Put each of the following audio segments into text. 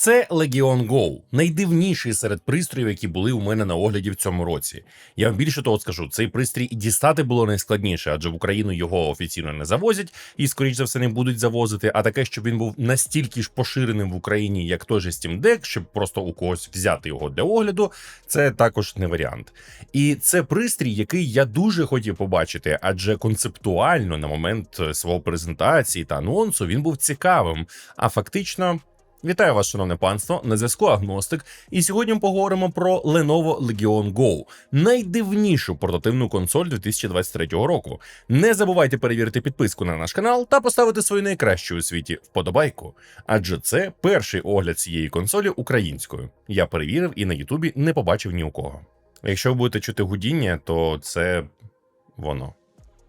Це Legion Go, найдивніший серед пристроїв, які були у мене на огляді в цьому році. Я вам більше того скажу, цей пристрій і дістати було найскладніше, адже в Україну його офіційно не завозять і, скоріш за все, не будуть завозити. А таке, щоб він був настільки ж поширеним в Україні, як той же Steam Deck, щоб просто у когось взяти його для огляду, це також не варіант. І це пристрій, який я дуже хотів побачити, адже концептуально на момент е, свого презентації та анонсу він був цікавим. А фактично. Вітаю вас, шановне панство. На зв'язку Агностик. І сьогодні ми поговоримо про Lenovo Legion Go, найдивнішу портативну консоль 2023 року. Не забувайте перевірити підписку на наш канал та поставити свою найкращу у світі вподобайку. Адже це перший огляд цієї консолі українською. Я перевірив і на Ютубі не побачив ні у кого. Якщо ви будете чути гудіння, то це воно.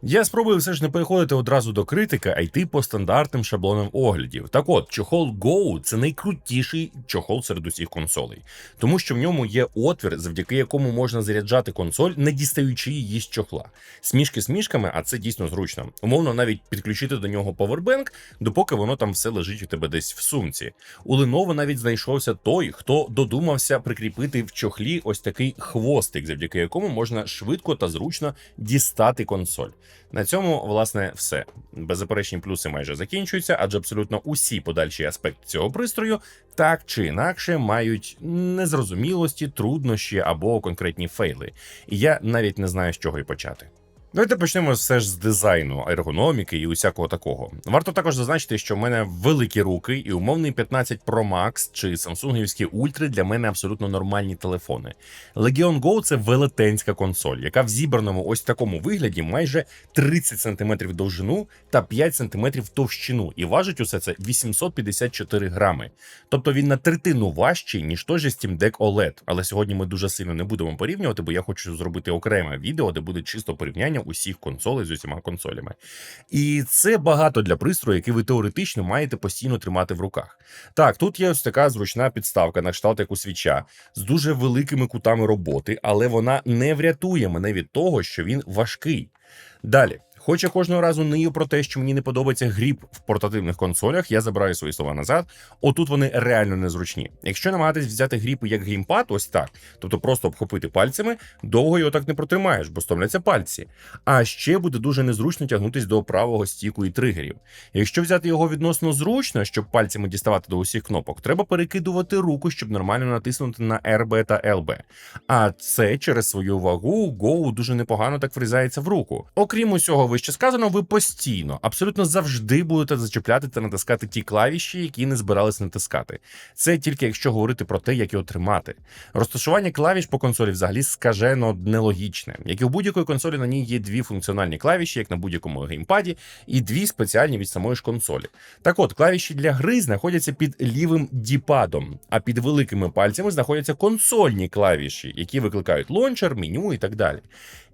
Я спробую все ж не переходити одразу до критики, а йти по стандартним шаблонам оглядів. Так от, чохол Go – це найкрутіший чохол серед усіх консолей, тому що в ньому є отвір, завдяки якому можна заряджати консоль, не дістаючи її з чохла. Смішки смішками, а це дійсно зручно. Умовно, навіть підключити до нього повербенк, допоки воно там все лежить у тебе десь в сумці. У Lenovo навіть знайшовся той, хто додумався прикріпити в чохлі ось такий хвостик, завдяки якому можна швидко та зручно дістати консоль. На цьому, власне, все. Беззаперечні плюси майже закінчуються, адже абсолютно усі подальші аспекти цього пристрою так чи інакше мають незрозумілості, труднощі або конкретні фейли. І я навіть не знаю, з чого і почати. Давайте почнемо все ж з дизайну, ергономіки і усякого такого. Варто також зазначити, що в мене великі руки, і умовний 15 Pro Max чи самсунгівські ультри для мене абсолютно нормальні телефони. Legion Go це велетенська консоль, яка в зібраному ось такому вигляді майже 30 см довжину та 5 см товщину, і важить усе це 854 грами. Тобто він на третину важчий, ніж той же Steam Deck OLED. Але сьогодні ми дуже сильно не будемо порівнювати, бо я хочу зробити окреме відео, де буде чисто порівняння усіх консолей з усіма консолями. І це багато для пристрою, який ви теоретично маєте постійно тримати в руках. Так, тут є ось така зручна підставка, на кшталт як у свіча, з дуже великими кутами роботи, але вона не врятує мене від того, що він важкий. Далі. Хоч я кожного разу нию про те, що мені не подобається гріб в портативних консолях, я забираю свої слова назад. Отут вони реально незручні. Якщо намагатись взяти гріб як геймпад, ось так, тобто просто обхопити пальцями, довго його так не протримаєш, бо стомляться пальці. А ще буде дуже незручно тягнутись до правого стіку і тригерів. Якщо взяти його відносно зручно, щоб пальцями діставати до усіх кнопок, треба перекидувати руку, щоб нормально натиснути на RB та LB. А це через свою вагу Go дуже непогано так врізається в руку. Окрім усього вище сказано, ви постійно, абсолютно завжди будете зачепляти та натискати ті клавіші, які не збирались натискати. Це тільки якщо говорити про те, як його тримати. Розташування клавіш по консолі взагалі скажено нелогічне. Як і у будь-якої консолі на ній є дві функціональні клавіші, як на будь-якому геймпаді, і дві спеціальні від самої ж консолі. Так от, клавіші для гри знаходяться під лівим діпадом, а під великими пальцями знаходяться консольні клавіші, які викликають лончер, меню і так далі.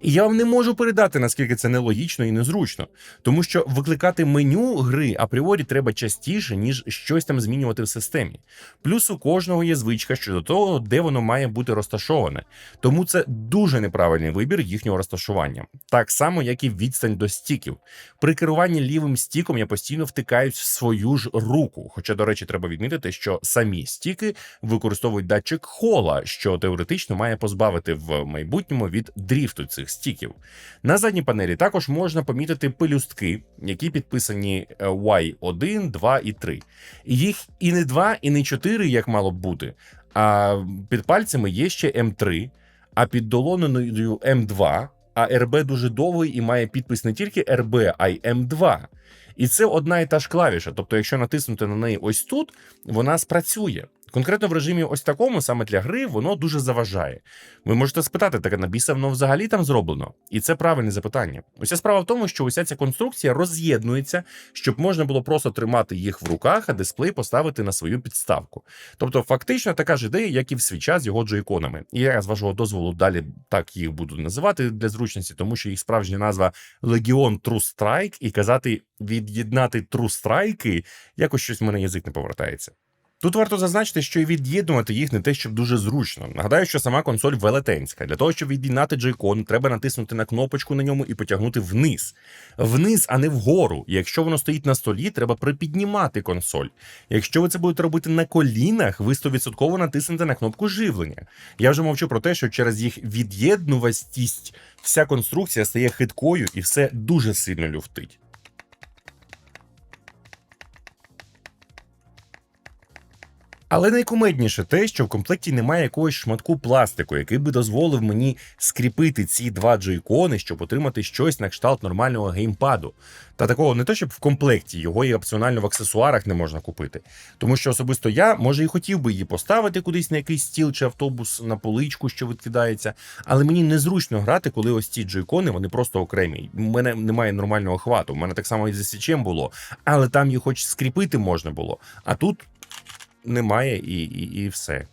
І я вам не можу передати, наскільки це нелогічно і незручно, тому що викликати меню гри апріорі треба частіше, ніж щось там змінювати в системі. Плюс у кожного є звичка щодо того, де воно має бути розташоване. Тому це дуже неправильний вибір їхнього розташування, так само, як і відстань до стіків. При керуванні лівим стіком я постійно втикаюсь в свою ж руку. Хоча, до речі, треба відмітити, що самі стіки використовують датчик хола, що теоретично має позбавити в майбутньому від дріфту цих стіків. На задній панелі також можна помітити пелюстки, які підписані е, Y1, 2 і 3. І їх і не 2, і не 4, як мало б бути. А під пальцями є ще М3, а під долоною М2. А РБ дуже довгий і має підпис не тільки РБ, а й М2. І це одна і та ж клавіша. Тобто, якщо натиснути на неї ось тут, вона спрацює. Конкретно в режимі ось такому, саме для гри, воно дуже заважає. Ви можете спитати, так на біса воно взагалі там зроблено? І це правильне запитання. Уся справа в тому, що уся ця конструкція роз'єднується, щоб можна було просто тримати їх в руках, а дисплей поставити на свою підставку. Тобто, фактично така ж ідея, як і в свій час з його джойконами. І я з вашого дозволу далі так їх буду називати для зручності, тому що їх справжня назва Legion True Strike, і казати від'єднати True Strike, якось щось в мене язик не повертається. Тут варто зазначити, що і від'єднувати їх не те, щоб дуже зручно. Нагадаю, що сама консоль велетенська. Для того, щоб від'єднати джейкон, треба натиснути на кнопочку на ньому і потягнути вниз. Вниз, а не вгору. Якщо воно стоїть на столі, треба припіднімати консоль. Якщо ви це будете робити на колінах, ви 100% натиснете на кнопку живлення. Я вже мовчу про те, що через їх від'єднувастість вся конструкція стає хиткою і все дуже сильно люфтить. Але найкумедніше те, що в комплекті немає якогось шматку пластику, який би дозволив мені скріпити ці два джойкони, щоб отримати щось на кшталт нормального геймпаду. Та такого не те, щоб в комплекті його і опціонально в аксесуарах не можна купити. Тому що особисто я, може, і хотів би її поставити кудись на якийсь стіл чи автобус на поличку, що відкидається, але мені незручно грати, коли ось ці джойкони вони просто окремі. У мене немає нормального хвату. У мене так само і з січем було, але там їх хоч скріпити можна було. А тут немає і, і, і все.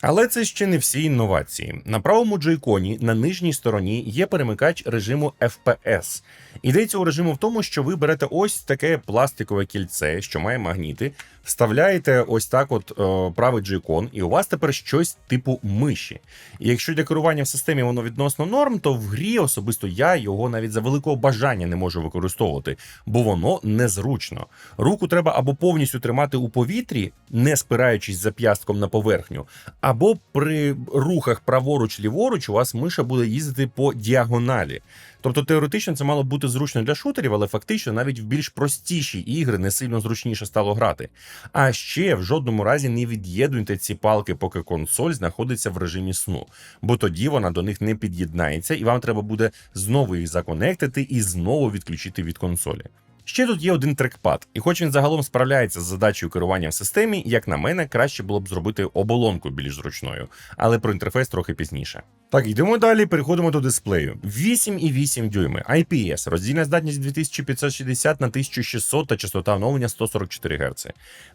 Але це ще не всі інновації. На правому джойконі на нижній стороні є перемикач режиму FPS. Ідея цього режиму в тому, що ви берете ось таке пластикове кільце, що має магніти, вставляєте ось так, от е, правий джойкон, і у вас тепер щось типу миші. І якщо для керування в системі воно відносно норм, то в грі особисто я його навіть за великого бажання не можу використовувати, бо воно незручно. Руку треба або повністю тримати у повітрі, не спираючись зап'ястком на поверхню, або при рухах праворуч-ліворуч у вас миша буде їздити по діагоналі. Тобто теоретично це мало бути зручно для шутерів, але фактично навіть в більш простіші ігри не сильно зручніше стало грати. А ще в жодному разі не від'єднуйте ці палки, поки консоль знаходиться в режимі сну, бо тоді вона до них не під'єднається, і вам треба буде знову їх законектити і знову відключити від консолі. Ще тут є один трекпад, і хоч він загалом справляється з задачею керування в системі, як на мене, краще було б зробити оболонку більш зручною, але про інтерфейс трохи пізніше. Так, йдемо далі, переходимо до дисплею. 8,8 дюйми, IPS, роздільна здатність 2560 на 1600 та частота оновлення 144 Гц.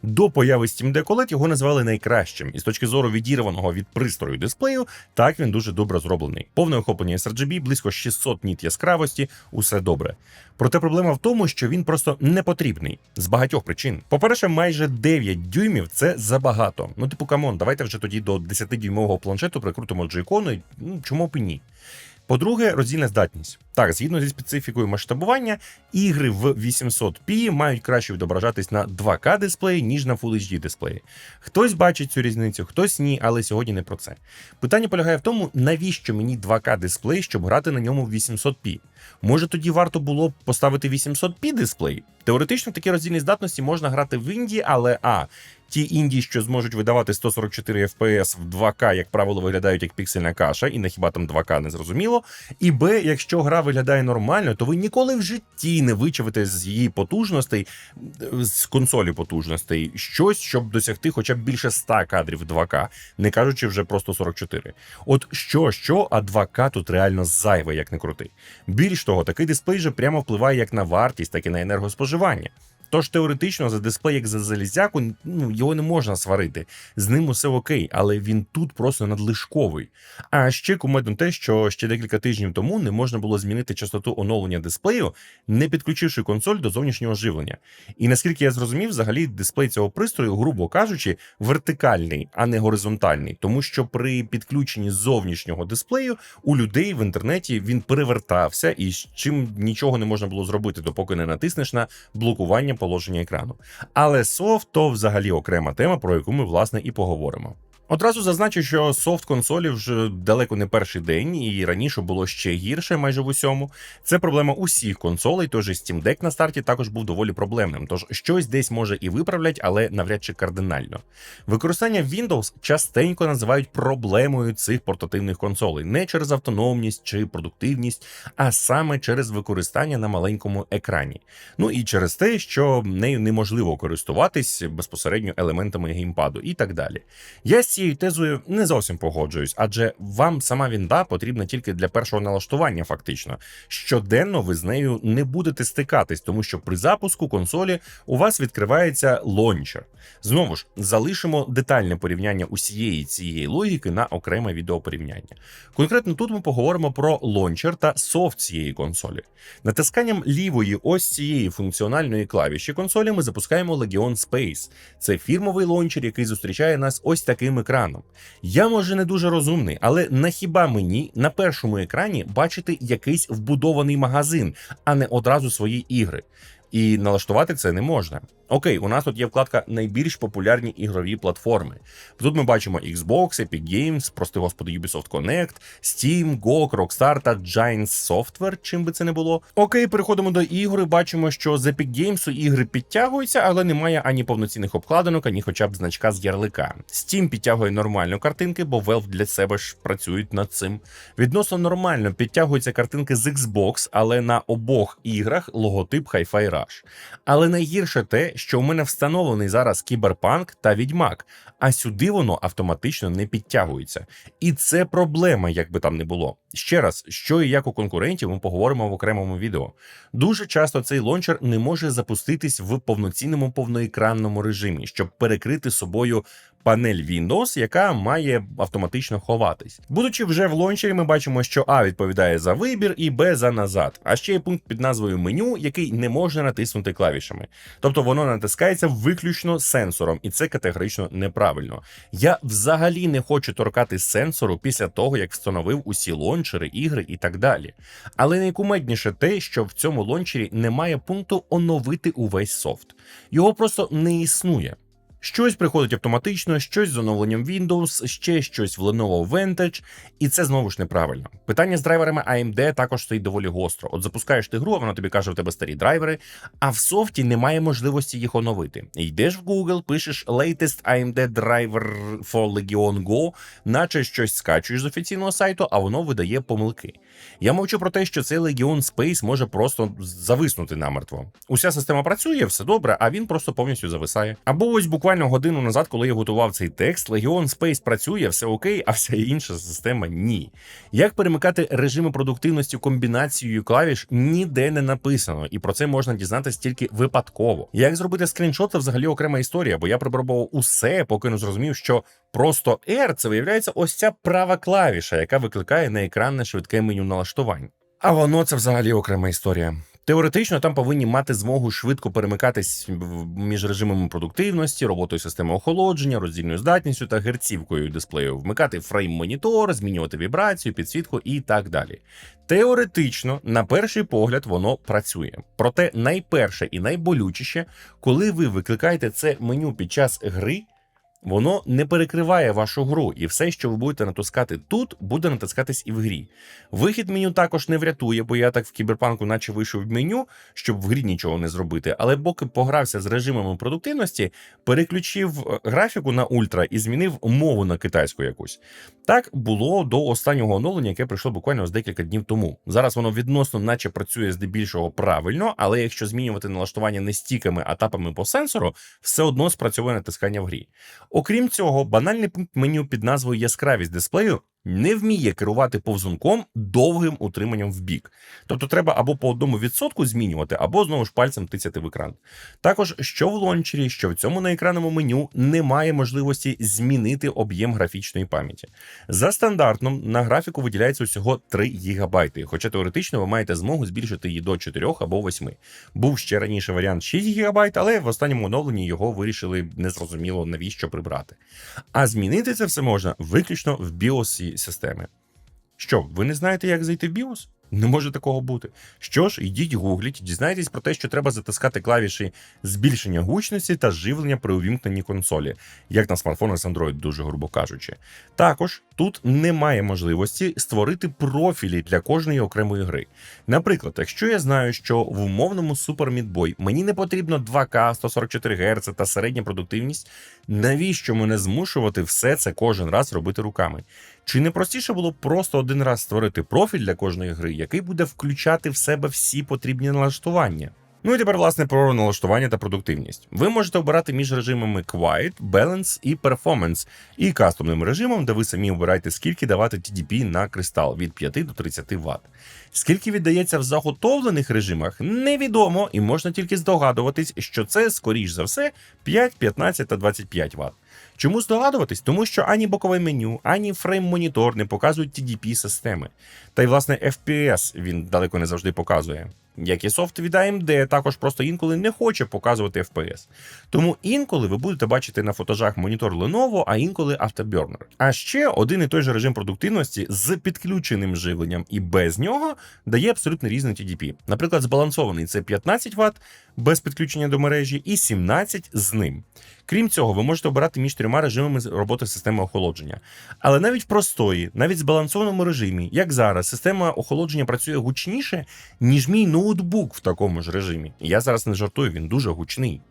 До появи Steam Deck OLED його назвали найкращим, і з точки зору відірваного від пристрою дисплею, так він дуже добре зроблений. Повне охоплення sRGB, близько 600 ніт яскравості, усе добре. Проте проблема в тому, що він просто не потрібний з багатьох причин. По-перше, майже 9 дюймів це забагато. Ну, типу, камон, давайте вже тоді до 10-дюймового планшету прикрутимо джойкону, і ну чому б і ні. По-друге, роздільна здатність. Так, згідно зі специфікою масштабування, ігри в 800p мають краще відображатись на 2К дисплеї, ніж на Full HD дисплеї. Хтось бачить цю різницю, хтось ні, але сьогодні не про це. Питання полягає в тому, навіщо мені 2К дисплей, щоб грати на ньому в 800p. Може тоді варто було б поставити 800p дисплей? Теоретично такі роздільні здатності можна грати в Індії, але а. Ті інді, що зможуть видавати 144 FPS в 2К, як правило, виглядають як піксельна каша, і на хіба там 2К не зрозуміло. І Б, якщо гра виглядає нормально, то ви ніколи в житті не вичавите з її потужностей, з консолі потужностей, щось, щоб досягти хоча б більше 100 кадрів 2К, не кажучи вже просто 44. От що, що, а 2К тут реально зайве, як не крути. Більш того, такий дисплей же прямо впливає як на вартість, так і на енергоспоживання споживання. Тож теоретично за дисплей, як за залізяку, ну його не можна сварити. З ним усе окей, але він тут просто надлишковий. А ще кумедно те, що ще декілька тижнів тому не можна було змінити частоту оновлення дисплею, не підключивши консоль до зовнішнього живлення. І наскільки я зрозумів, взагалі дисплей цього пристрою, грубо кажучи, вертикальний, а не горизонтальний, тому що при підключенні зовнішнього дисплею у людей в інтернеті він перевертався і з чим нічого не можна було зробити, допоки не натиснеш на блокування положення екрану. Але софт то взагалі окрема тема, про яку ми власне і поговоримо. Одразу зазначу, що софт консолі вже далеко не перший день, і раніше було ще гірше, майже в усьому. Це проблема усіх консолей, тож і Steam Deck на старті також був доволі проблемним. Тож щось десь може і виправлять, але навряд чи кардинально. Використання Windows частенько називають проблемою цих портативних консолей, не через автономність чи продуктивність, а саме через використання на маленькому екрані. Ну і через те, що нею неможливо користуватись безпосередньо елементами геймпаду і так далі. Я цією тезою не зовсім погоджуюсь, адже вам сама вінда потрібна тільки для першого налаштування, фактично. Щоденно ви з нею не будете стикатись, тому що при запуску консолі у вас відкривається лончер. Знову ж залишимо детальне порівняння усієї цієї логіки на окреме відеопорівняння. Конкретно тут ми поговоримо про лончер та софт цієї консолі. Натисканням лівої ось цієї функціональної клавіші консолі ми запускаємо Legion Space. Це фірмовий лончер, який зустрічає нас ось таким екраном. Я може не дуже розумний, але на хіба мені на першому екрані бачити якийсь вбудований магазин, а не одразу свої ігри. І налаштувати це не можна. Окей, у нас тут є вкладка найбільш популярні ігрові платформи. Тут ми бачимо Xbox, Epic Games, прости господи, Ubisoft Connect, Steam, GOG, Rockstar та Giants Software, чим би це не було. Окей, переходимо до ігри. Бачимо, що з Epic Games ігри підтягуються, але немає ані повноцінних обкладинок, ані хоча б значка з ярлика. Steam підтягує нормально картинки, бо Valve для себе ж працюють над цим. Відносно нормально підтягуються картинки з Xbox, але на обох іграх логотип Hi-Fi Rush. Але найгірше те, що у мене встановлений зараз Кіберпанк та Відьмак, а сюди воно автоматично не підтягується. І це проблема, як би там не було. Ще раз, що і як у конкурентів, ми поговоримо в окремому відео. Дуже часто цей лончер не може запуститись в повноцінному повноекранному режимі, щоб перекрити собою панель Windows, яка має автоматично ховатись. Будучи вже в лончері, ми бачимо, що А відповідає за вибір і Б за назад. А ще є пункт під назвою меню, який не можна натиснути клавішами. Тобто воно натискається виключно сенсором, і це категорично неправильно. Я взагалі не хочу торкати сенсору після того, як встановив усі лончери, ігри і так далі. Але найкумедніше те, що в цьому лончері немає пункту оновити увесь софт. Його просто не існує. Щось приходить автоматично, щось з оновленням Windows, ще щось в Lenovo Vantage, і це знову ж неправильно. Питання з драйверами AMD також стоїть доволі гостро. От запускаєш ти гру, а вона тобі каже, у тебе старі драйвери, а в софті немає можливості їх оновити. Йдеш в Google, пишеш latest AMD driver for Legion Go, наче щось скачуєш з офіційного сайту, а воно видає помилки. Я мовчу про те, що цей Legion Space може просто зависнути намертво. Уся система працює, все добре, а він просто повністю зависає. Або ось буквально годину назад, коли я готував цей текст, Legion Space працює, все окей, а вся інша система ні. Як перемикати режими продуктивності комбінацією клавіш ніде не написано, і про це можна дізнатися тільки випадково. Як зробити скріншот, це взагалі окрема історія, бо я припробував усе, поки не зрозумів, що просто R це виявляється ось ця права клавіша, яка викликає на екранне швидке меню налаштувань. А воно це взагалі окрема історія. Теоретично там повинні мати змогу швидко перемикатись між режимами продуктивності, роботою системи охолодження, роздільною здатністю та герцівкою дисплею, вмикати фрейм-монітор, змінювати вібрацію, підсвітку і так далі. Теоретично, на перший погляд, воно працює. Проте найперше і найболючіше, коли ви викликаєте це меню під час гри. Воно не перекриває вашу гру, і все, що ви будете натискати тут, буде натискатись і в грі. Вихід меню також не врятує, бо я так в кіберпанку, наче вийшов в меню, щоб в грі нічого не зробити. Але поки погрався з режимами продуктивності, переключив е, графіку на ультра і змінив мову на китайську якусь. Так було до останнього оновлення, яке прийшло буквально з декілька днів тому. Зараз воно відносно, наче працює здебільшого правильно, але якщо змінювати налаштування не стіками, а тапами по сенсору, все одно спрацьовує натискання в грі. Окрім цього, банальний пункт меню під назвою Яскравість дисплею не вміє керувати повзунком довгим утриманням в бік. Тобто треба або по одному відсотку змінювати, або знову ж пальцем тицяти в екран. Також що в лончері, що в цьому наекранному меню немає можливості змінити об'єм графічної пам'яті. За стандартом на графіку виділяється усього 3 ГБ, хоча теоретично ви маєте змогу збільшити її до 4 або 8. Був ще раніше варіант 6 ГБ, але в останньому оновленні його вирішили незрозуміло навіщо прибрати. А змінити це все можна виключно в системи. Що, ви не знаєте, як зайти в BIOS? Не може такого бути. Що ж, ідіть гугліть, дізнайтесь про те, що треба затискати клавіші збільшення гучності та живлення при увімкненні консолі, як на смартфонах з Android, дуже грубо кажучи. Також тут немає можливості створити профілі для кожної окремої гри. Наприклад, якщо я знаю, що в умовному Super Meat Boy мені не потрібно 2К 144 Гц та середня продуктивність, навіщо мене змушувати все це кожен раз робити руками? Чи не простіше було просто один раз створити профіль для кожної гри, який буде включати в себе всі потрібні налаштування? Ну і тепер, власне, про налаштування та продуктивність. Ви можете обирати між режимами Quiet, Balance і Performance, і кастомним режимом, де ви самі обираєте, скільки давати TDP на кристал від 5 до 30 Вт. Скільки віддається в заготовлених режимах, невідомо, і можна тільки здогадуватись, що це, скоріш за все, 5, 15 та 25 Вт. Чому здогадуватись? Тому що ані бокове меню, ані фрейм-монітор не показують TDP системи. Та й власне FPS він далеко не завжди показує. Як і софт від AMD, також просто інколи не хоче показувати FPS. Тому інколи ви будете бачити на фотожах монітор Lenovo, а інколи Afterburner. А ще один і той же режим продуктивності з підключеним живленням і без нього дає абсолютно різний TDP. Наприклад, збалансований це 15 Вт без підключення до мережі і 17 з ним. Крім цього, ви можете обирати між трьома режимами роботи системи охолодження. Але навіть в простої, навіть збалансованому режимі, як зараз, система охолодження працює гучніше, ніж мій ноутбук в такому ж режимі. Я зараз не жартую, він дуже гучний.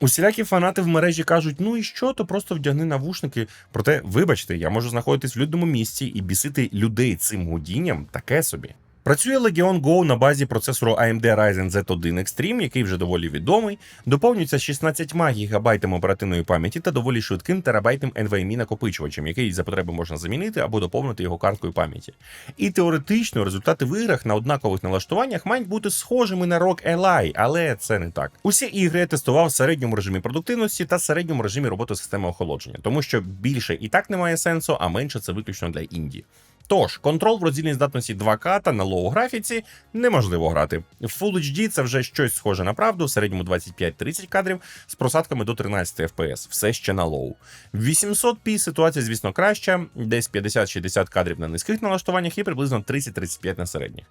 Усілякі фанати в мережі кажуть: ну і що, то просто вдягни навушники. Проте, вибачте, я можу знаходитись в людному місці і бісити людей цим гудінням таке собі. Працює Legion Go на базі процесору AMD Ryzen Z1 Extreme, який вже доволі відомий, доповнюється 16 ГБ оперативної пам'яті та доволі швидким терабайтним NVMe накопичувачем, який за потреби можна замінити або доповнити його карткою пам'яті. І теоретично результати в іграх на однакових налаштуваннях мають бути схожими на Rock Ally, але це не так. Усі ігри я тестував в середньому режимі продуктивності та середньому режимі роботи системи охолодження, тому що більше і так немає сенсу, а менше це виключно для інді. Тож, контрол в роздільній здатності 2К та на лоу графіці неможливо грати. В Full HD це вже щось схоже на правду, в середньому 25-30 кадрів з просадками до 13 FPS, все ще на лоу. В 800p ситуація, звісно, краща, десь 50-60 кадрів на низьких налаштуваннях і приблизно 30-35 на середніх.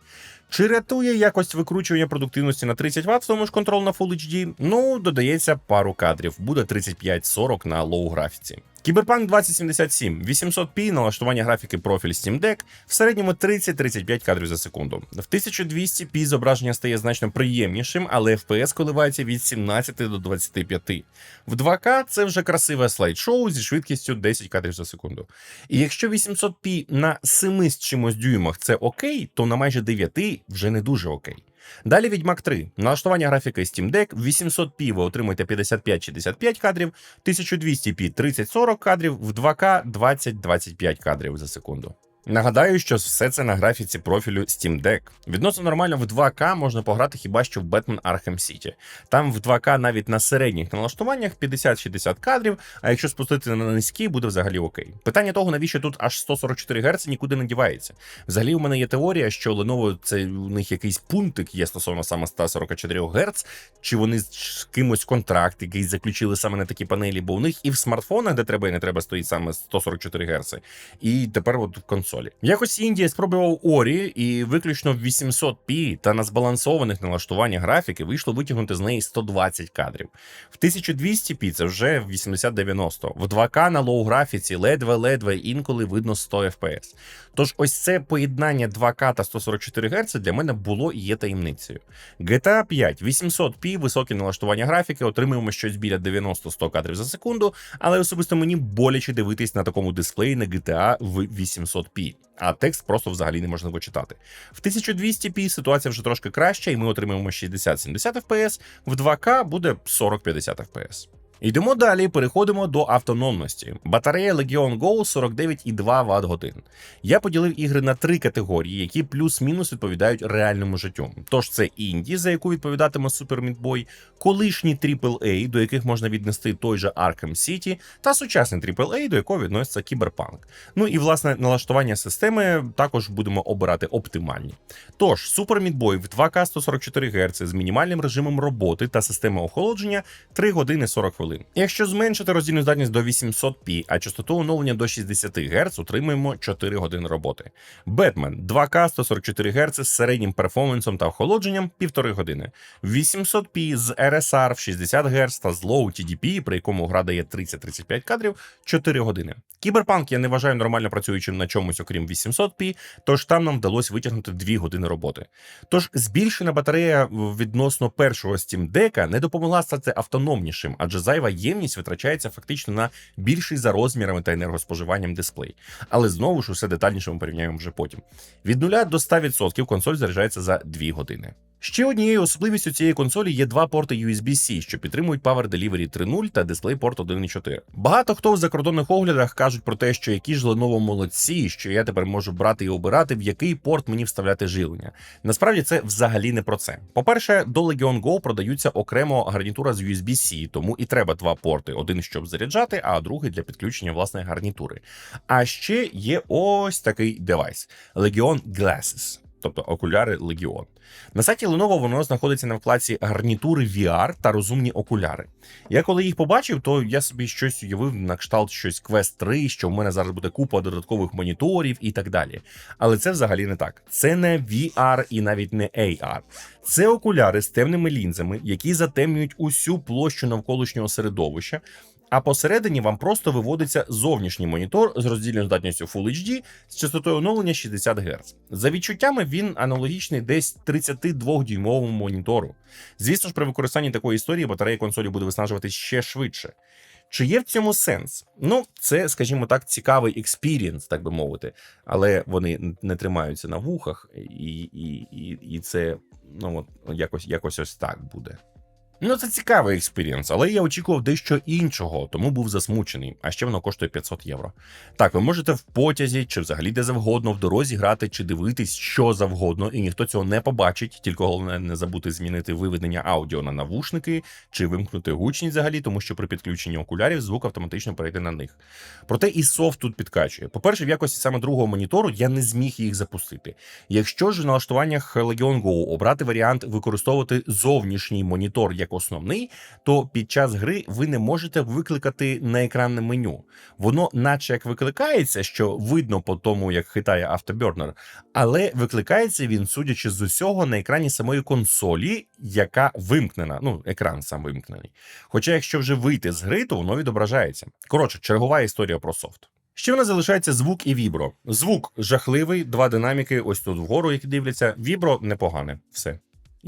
Чи рятує якость викручування продуктивності на 30 Вт, в тому ж контрол на Full HD? Ну, додається пару кадрів, буде 35-40 на лоу графіці. Кіберпанк 2077, 800p налаштування графіки профіль Steam Deck, в середньому 30-35 кадрів за секунду. В 1200p зображення стає значно приємнішим, але FPS коливається від 17 до 25. В 2К це вже красиве слайд-шоу зі швидкістю 10 кадрів за секунду. І якщо 800p на 7 з чимось дюймах це окей, то на майже 9 вже не дуже окей. Далі Відьмак 3. Налаштування графіки Steam Deck. В 800p ви отримуєте 55-65 кадрів, 1200p 30-40 кадрів, в 2К 20-25 кадрів за секунду. Нагадаю, що все це на графіці профілю Steam Deck. Відносно нормально в 2К можна пограти хіба що в Batman Arkham City. Там в 2К навіть на середніх налаштуваннях 50-60 кадрів, а якщо спустити на низькі, буде взагалі окей. Питання того, навіщо тут аж 144 Гц, нікуди не дівається. Взагалі, у мене є теорія, що Lenovo це у них якийсь пунктик є стосовно саме 144 Гц, чи вони з кимось контракт, який заключили саме на такі панелі, бо у них і в смартфонах, де треба і не треба, стоїть саме 144 Гц. І тепер от в консолі консолі. Якось Індія спробував Орі, і виключно в 800p та на збалансованих налаштуваннях графіки вийшло витягнути з неї 120 кадрів. В 1200p це вже 80-90. В 2К на лоу графіці ледве-ледве інколи видно 100 FPS. Тож ось це поєднання 2К та 144 Гц для мене було і є таємницею. GTA 5 800p, високі налаштування графіки, отримуємо щось біля 90-100 кадрів за секунду, але особисто мені боляче дивитись на такому дисплеї на GTA в 800p а текст просто взагалі неможливо читати. В 1200p ситуація вже трошки краща, і ми отримаємо 60-70 FPS, в 2К буде 40-50 FPS. Йдемо далі, переходимо до автономності. Батарея Legion Go 49,2 Вт годин. Я поділив ігри на три категорії, які плюс-мінус відповідають реальному життю. Тож це інді, за яку відповідатиме Super Meat Boy, колишні AAA, до яких можна віднести той же Arkham City, та сучасний AAA, до якого відноситься Cyberpunk. Ну і власне налаштування системи також будемо обирати оптимальні. Тож Super Meat Boy в 2К 144 Гц з мінімальним режимом роботи та системи охолодження 3 години 40 хвилин хвилин. Якщо зменшити роздільну здатність до 800p, а частоту оновлення до 60 Гц, отримаємо 4 години роботи. Бетмен 2К 144 Гц з середнім перформансом та охолодженням 1,5 години. 800p з RSR в 60 Гц та з Low TDP, при якому гра дає 30-35 кадрів 4 години. Кіберпанк я не вважаю нормально працюючим на чомусь, окрім 800p, тож там нам вдалося витягнути 2 години роботи. Тож збільшена батарея відносно першого Steam Deck не допомогла стати автономнішим, адже зайва ємність витрачається фактично на більший за розмірами та енергоспоживанням дисплей. Але знову ж усе детальніше ми порівняємо вже потім. Від 0 до 100% консоль заряджається за 2 години. Ще однією особливістю цієї консолі є два порти USB-C, що підтримують Power Delivery 3.0 та DisplayPort 1.4. Багато хто в закордонних оглядах кажуть про те, що які ж Lenovo молодці, що я тепер можу брати і обирати, в який порт мені вставляти живлення. Насправді це взагалі не про це. По-перше, до Legion Go продаються окремо гарнітура з USB-C, тому і треба два порти: один щоб заряджати, а другий для підключення власної гарнітури. А ще є ось такий девайс Legion Glasses. Тобто окуляри Legion. На сайті Lenovo воно знаходиться на вкладці гарнітури VR та розумні окуляри. Я коли їх побачив, то я собі щось уявив на кшталт щось Quest 3, що в мене зараз буде купа додаткових моніторів і так далі. Але це взагалі не так. Це не VR і навіть не AR. Це окуляри з темними лінзами, які затемнюють усю площу навколишнього середовища. А посередині вам просто виводиться зовнішній монітор з роздільною здатністю Full HD з частотою оновлення 60 Гц. За відчуттями, він аналогічний десь 32-дюймовому монітору. Звісно ж, при використанні такої історії батарея консолі буде виснажуватись ще швидше. Чи є в цьому сенс? Ну, це, скажімо так, цікавий експірієнс, так би мовити, але вони не тримаються на вухах, і і, і, і це ну, от, якось, якось ось так буде. Ну, це цікавий експірієнс, але я очікував дещо іншого, тому був засмучений. А ще воно коштує 500 євро. Так, ви можете в потязі чи взагалі де завгодно в дорозі грати чи дивитись що завгодно, і ніхто цього не побачить. Тільки головне не забути змінити виведення аудіо на навушники чи вимкнути гучність взагалі, тому що при підключенні окулярів звук автоматично перейде на них. Проте і софт тут підкачує. По-перше, в якості саме другого монітору я не зміг їх запустити. Якщо ж в налаштуваннях Legion Go обрати варіант використовувати зовнішній монітор як основний, то під час гри ви не можете викликати на екранне меню. Воно, наче як викликається, що видно по тому, як хитає автобернер, але викликається він, судячи з усього, на екрані самої консолі, яка вимкнена. Ну, екран сам вимкнений. Хоча, якщо вже вийти з гри, то воно відображається. Коротше, чергова історія про софт. Ще в нас залишається звук і вібро. Звук жахливий, два динаміки, ось тут вгору, які дивляться. Вібро непогане. Все.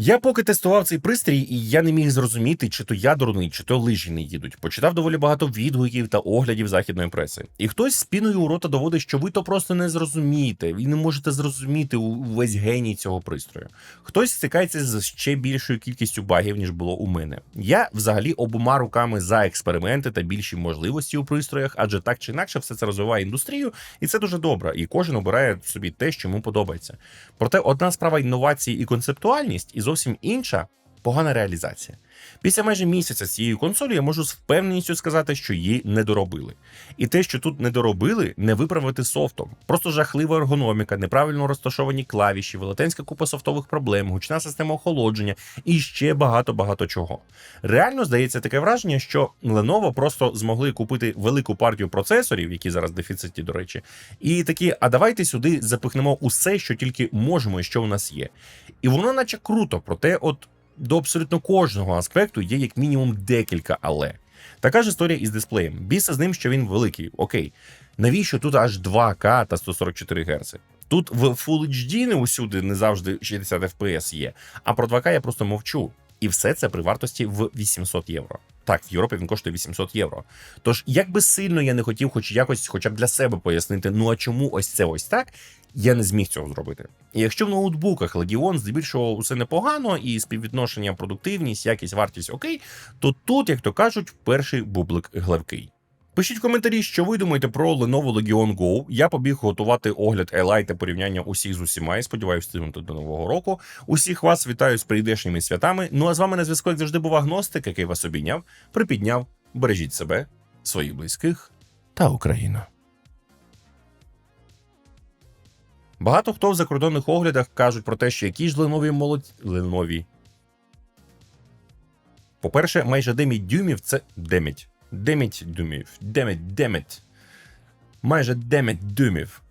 Я поки тестував цей пристрій, і я не міг зрозуміти, чи то я дурний, чи то лижі не їдуть. Почитав доволі багато відгуків та оглядів західної преси. І хтось з піною у рота доводить, що ви то просто не зрозумієте, і не можете зрозуміти увесь геній цього пристрою. Хтось стикається з ще більшою кількістю багів, ніж було у мене. Я взагалі обома руками за експерименти та більші можливості у пристроях, адже так чи інакше все це розвиває індустрію, і це дуже добре. І кожен обирає собі те, що йому подобається. Проте одна справа інновації і концептуальність, і зовсім інша погана реалізація. Після майже місяця з цією консолі я можу з впевненістю сказати, що її не доробили. І те, що тут не доробили, не виправити софтом. Просто жахлива ергономіка, неправильно розташовані клавіші, велетенська купа софтових проблем, гучна система охолодження і ще багато-багато чого. Реально здається таке враження, що Lenovo просто змогли купити велику партію процесорів, які зараз в дефіциті, до речі, і такі, а давайте сюди запихнемо усе, що тільки можемо і що у нас є. І воно, наче круто, проте, от до абсолютно кожного аспекту є як мінімум декілька але. Така ж історія із дисплеєм. Біса з ним, що він великий. Окей. Навіщо тут аж 2К та 144 Гц? Тут в Full HD не усюди не завжди 60 FPS є, а про 2К я просто мовчу. І все це при вартості в 800 євро. Так, в Європі він коштує 800 євро. Тож, як би сильно я не хотів, хоч якось, хоча б для себе пояснити, ну а чому ось це ось так, я не зміг цього зробити. І якщо в ноутбуках Legion здебільшого усе непогано, і співвідношення продуктивність, якість, вартість окей, то тут, як то кажуть, перший бублик гливкий. Пишіть в коментарі, що ви думаєте про Lenovo Legion Go. Я побіг готувати огляд Eli та порівняння усіх з усіма і сподіваюся встигнути до нового року. Усіх вас вітаю з прийдешніми святами. Ну а з вами на зв'язку, як завжди, був агностик, який вас обійняв, припідняв. Бережіть себе, своїх близьких та Україну. Багато хто в закордонних оглядах кажуть про те, що які ж Ленові молодь... Ленові. По-перше, майже 9 дюймів це 9. 9 дюймів. 9, 9. Майже 9 дюймів.